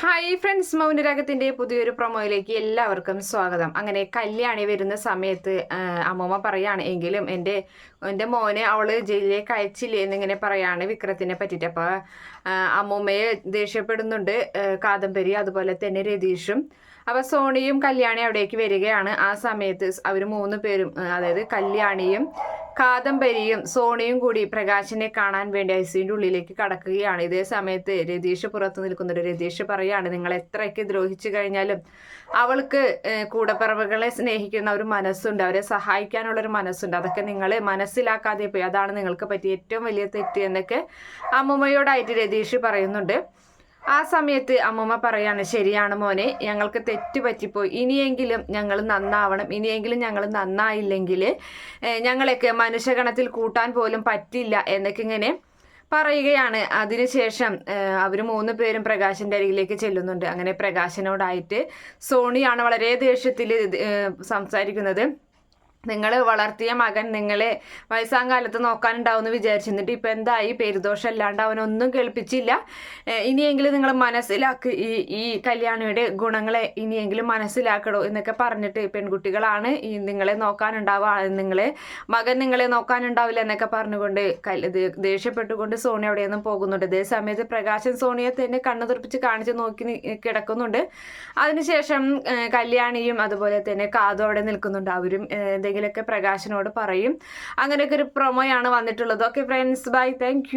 Hi friends മൗനരാഗത്തിന്റെ പുതിയൊരു പ്രൊമോയിലേക്ക് എല്ലാവർക്കും സ്വാഗതം. അങ്ങനെ കല്യാണി വരുന്ന സമയത്ത് അമ്മമ്മ പറയാണ് എങ്കിലും എന്റെ എന്റെ മോനെ അവൾ ജയിലിലേക്ക് അയച്ചില്ലേ എന്നിങ്ങനെ പറയാണ് വിക്രത്തിനെ പറ്റിയിട്ട് അപ്പോൾ അമ്മൂമ്മയെ ദേഷ്യപ്പെടുന്നുണ്ട് കാദംബരി അതുപോലെ തന്നെ രതീഷും. അപ്പോൾ സോണിയും കല്യാണി അവിടേക്ക് വരികയാണ്. ആ സമയത്ത് അവർ മൂന്ന് പേരും അതായത് കല്യാണിയും കാദംബരിയും സോണിയും കൂടി പ്രകാശിനെ കാണാൻ വേണ്ടി ഐസിയുടെ ഉള്ളിലേക്ക് കടക്കുകയാണ്. ഇതേ സമയത്ത് രതീഷ് പുറത്തു നിൽക്കുന്നുണ്ട് രതീഷ് പറയാണ് നിങ്ങൾ എത്രയൊക്കെ ദ്രോഹിച്ചു കഴിഞ്ഞാലും അവൾക്ക് കൂടപ്പിറവുകളെ സ്നേഹിക്കുന്ന ഒരു മനസ്സുണ്ട് അവരെ സഹായിക്കാനുള്ള ഒരു മനസ്സുണ്ട്. അതൊക്കെ നിങ്ങൾ മനസ്സിലാക്കാതെ പോയി. അതാണ് നിങ്ങൾക്ക് പറ്റിയ ഏറ്റവും വലിയ തെറ്റ് എന്നൊക്കെ അമ്മുമ്മയോടായിട്ട് രതീഷ് പറയുന്നുണ്ട്. ആ സമയത്ത് അമ്മമ്മ പറയാണ് ശരിയാണ് മോനെ ഞങ്ങൾക്ക് തെറ്റ് പറ്റിപ്പോയി. ഇനിയെങ്കിലും ഞങ്ങൾ നന്നാവണം. ഇനിയെങ്കിലും ഞങ്ങൾ നന്നായില്ലെങ്കിൽ ഞങ്ങളെയൊക്കെ മനുഷ്യഗണത്തിൽ കൂട്ടാൻ പോലും പറ്റില്ല എന്നൊക്കെ ഇങ്ങനെ പറയുകയാണ്. അതിനുശേഷം അവർ മൂന്ന് പേരും പ്രകാശിന്റെ അരികിലേക്ക് ചെല്ലുന്നുണ്ട്. അങ്ങനെ പ്രകാശനോടായിട്ട് സോണിയാണ് വളരെ ദേഷ്യത്തിൽ സംസാരിക്കുന്നത്. നിങ്ങൾ വളർത്തിയ മകൻ നിങ്ങളെ വയസ്സാം കാലത്ത് നോക്കാനുണ്ടാവും എന്ന് വിചാരിച്ചിരുന്നിട്ട് ഇപ്പം എന്തായി? പെരുദോഷം അല്ലാണ്ട് അവനൊന്നും കേൾപ്പിച്ചില്ല ഇനിയെങ്കിലും നിങ്ങൾ മനസ്സിലാക്കി ഈ ഈ കല്യാണിയുടെ ഗുണങ്ങളെ ഇനിയെങ്കിലും മനസ്സിലാക്കണോ എന്നൊക്കെ പറഞ്ഞിട്ട് പെൺകുട്ടികളാണ് ഈ നിങ്ങളെ നോക്കാനുണ്ടാവുക നിങ്ങളെ മകൻ നിങ്ങളെ നോക്കാനുണ്ടാവില്ല എന്നൊക്കെ പറഞ്ഞുകൊണ്ട് ദേഷ്യപ്പെട്ടുകൊണ്ട് സോണി അവിടെയൊന്നും പോകുന്നുണ്ട്. അതേ സമയത്ത് പ്രകാശൻ സോണിയെ തന്നെ കണ്ണു തുറപ്പിച്ച് കാണിച്ച് നോക്കി കിടക്കുന്നുണ്ട്. അതിനുശേഷം കല്യാണിയും അതുപോലെ തന്നെ കാതും അവിടെ നിൽക്കുന്നുണ്ട്. അവരും എന്തെങ്കിലുമൊക്കെ പ്രകാശനോട് പറയും. അങ്ങനെയൊക്കെ ഒരു പ്രൊമോയാണ് വന്നിട്ടുള്ളത്. Okay friends bye thank